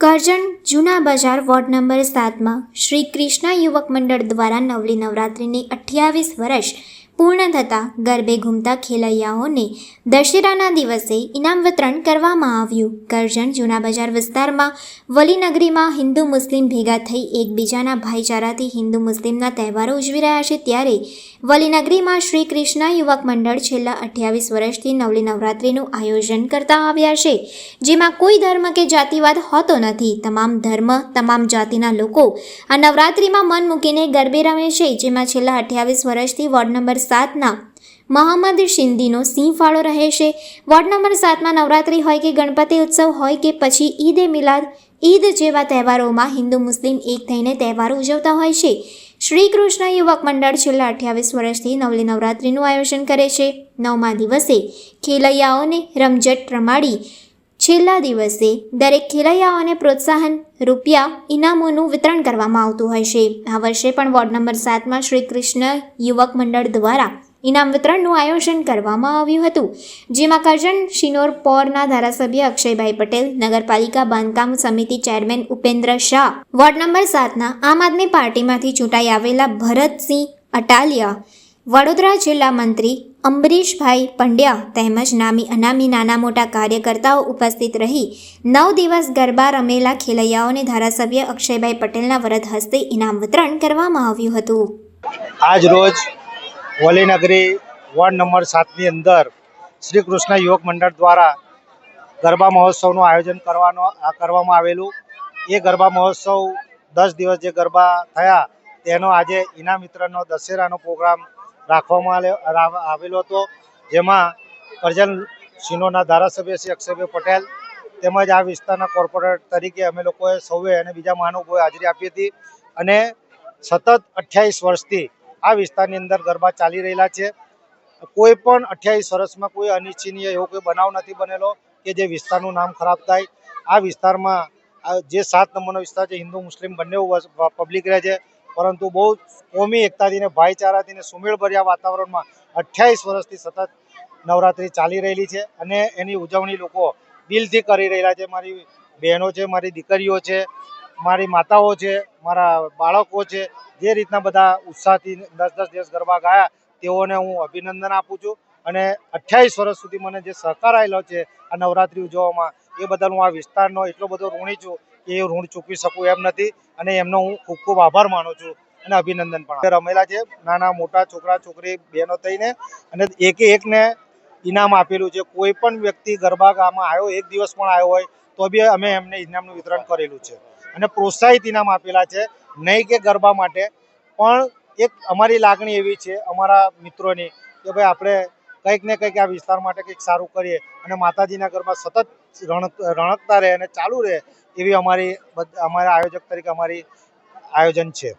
કરજણ જૂના બજાર ward number સાતમાં શ્રી કૃષ્ણ યુવક મંડળ દ્વારા નવલી નવરાત્રિની અઠ્યાવીસ વર્ષ પૂર્ણ થતાં ગરબે ઘૂમતા ખેલૈયાઓને દશેરાના દિવસે ઇનામ વિતરણ કરવામાં આવ્યું. કરજણ જૂના બજાર વિસ્તારમાં વલીનગરીમાં હિન્દુ મુસ્લિમ ભેગા થઈ એકબીજાના ભાઈચારાથી હિન્દુ મુસ્લિમના તહેવારો ઉજવી રહ્યા છે ત્યારે વલીનગરીમાં શ્રી કૃષ્ણ યુવક મંડળ છેલ્લા અઠ્યાવીસ વર્ષથી નવલી નવરાત્રિનું આયોજન કરતા આવ્યા છે. જેમાં કોઈ ધર્મ કે જાતિવાદ હોતો નથી. તમામ ધર્મ, તમામ જાતિના લોકો આ નવરાત્રિમાં મન મૂકીને ગરબે રમે છે. જેમાં છેલ્લા અઠ્યાવીસ વર્ષથી વોર્ડ નંબર સાતના મહંમદ શિંદીનો સિંહ ફાળો રહે છે. વોર્ડ નંબર સાતમાં નવરાત્રિ હોય કે ગણપતિ ઉત્સવ હોય કે પછી ઈદ એ મિલાદ, ઈદ જેવા તહેવારોમાં હિન્દુ મુસ્લિમ એક થઈને તહેવારો ઉજવતા હોય છે. શ્રી કૃષ્ણ યુવક મંડળ છેલ્લા અઠ્યાવીસ વર્ષથી નવલી નવરાત્રિનું આયોજન કરે છે. નવમા દિવસે ખેલૈયાઓને રમઝટ રમાડી છેલ્લા દિવસે દરેક ખેલૈયાઓને પ્રોત્સાહન રૂપિયા ઇનામોનું વિતરણ કરવામાં આવતું હોય છે. આ વર્ષે પણ વોર્ડ નંબર સાતમાં શ્રી કૃષ્ણ યુવક મંડળ દ્વારા ઇનામ વિતરણનું આયોજન કરવામાં આવ્યું હતું. જેમાં કરજણ શિનોર પોરના ધારાસભ્ય અક્ષયભાઈ પટેલ, નગરપાલિકા બાંધકામ સમિતિ chairman Upendra Shah, ward number સાતના Aam આદમી પાર્ટીમાંથી ચૂંટાઈ આવેલા ભરતસિંહ અટાલિયા, વડોદરા જિલ્લા મંત્રી અંબરીશભાઈ પંડ્યા તેમજ નામી અનામી નાના મોટા કાર્યકર્તાઓ ઉપસ્થિત રહી નવ દિવસ ગરબા રમેલા ખેલૈયાઓને ધારાસભ્ય અક્ષયભાઈ પટેલના વરદ હસ્તે ઇનામ વિતરણ કરવામાં આવ્યું હતું. આજ રોજ વલીનગરી વોર્ડ નંબર સાતની અંદર શ્રી કૃષ્ણ યુવક મંડળ દ્વારા ગરબા મહોત્સવનું આયોજન કરવાનો કરવામાં આવેલું. એ ગરબા મહોત્સવ દસ દિવસ જે ગરબા થયા, તેનો આજે ઇનામ વિતરણનો દશેરાનો પ્રોગ્રામ રાખવામાં આવેલો હતો. જેમાં કરજણ સિનોના ધારાસભ્ય શ્રી અક્ષયભાઈ પટેલ તેમજ આ વિસ્તારના કોર્પોરેટર તરીકે અમે લોકોએ સૌએ અને બીજા મહાનુભાવોએ હાજરી આપી હતી અને સતત અઠ્યાવીસ વર્ષથી આ વિસ્તારની અંદર ગરબા ચાલી રહેલા છે. કોઈ પણ અઠ્યાવીસ વર્ષમાં કોઈ અનિચ્છનીય એવો કોઈ બનાવ નથી બનેલો કે જે વિસ્તારનું નામ ખરાબ થાય. આ વિસ્તારમાં જે સાત નંબરનો વિસ્તાર છે, હિન્દુ, મુસ્લિમ બંને પબ્લિક રહે છે. પરંતુ બહુ કોમી એકતાથી ને ભાઈચારાથી ને સુમેળભર્યા વાતાવરણમાં અઠ્યાવીસ વર્ષથી સતત નવરાત્રિ ચાલી રહેલી છે અને એની ઉજવણી લોકો દિલથી કરી રહેલા છે. મારી બહેનો છે, મારી દીકરીઓ છે, મારી માતાઓ છે, મારા બાળકો છે, જે રીતના બધા ઉત્સાહથી દસ દસ દિવસ ગરબા ગાયા, તેઓને હું અભિનંદન આપું છું. અને અઠ્યાવીસ વર્ષ સુધી મને જે સહકાર આવેલો છે આ નવરાત્રિ ઉજવવામાં, એ બદલ હું આ વિસ્તારનો એટલો બધો ઋણી છું કે એ ઋણ ચૂકવી શકું એમ નથી અને એમનો હું ખૂબ ખૂબ આભાર માનું છું અને અભિનંદન પણ. રમેલા છે, નાના મોટા છોકરા, છોકરી, બહેનો થઈને અને એકે એકને ઇનામ આપેલું છે. કોઈ પણ વ્યક્તિ ગરબા ગામમાં આવ્યો, એક દિવસ પણ આવ્યો હોય, તો બી અમે એમને ઇનામનું વિતરણ કરેલું છે. અને પ્રોત્સાહિત ઇનામ આપેલા છે, નહીં કે ગરબા માટે. પણ એક અમારી લાગણી એવી છે, અમારા મિત્રોની, કે ભાઈ આપણે કંઈક ને કંઈક આ વિસ્તાર માટે કંઈક સારું કરીએ અને માતાજીના ઘરમાં સતત રણકતા રહે અને ચાલુ રહે એવી અમારી અમારા આયોજક તરીકે અમારી આયોજન છે.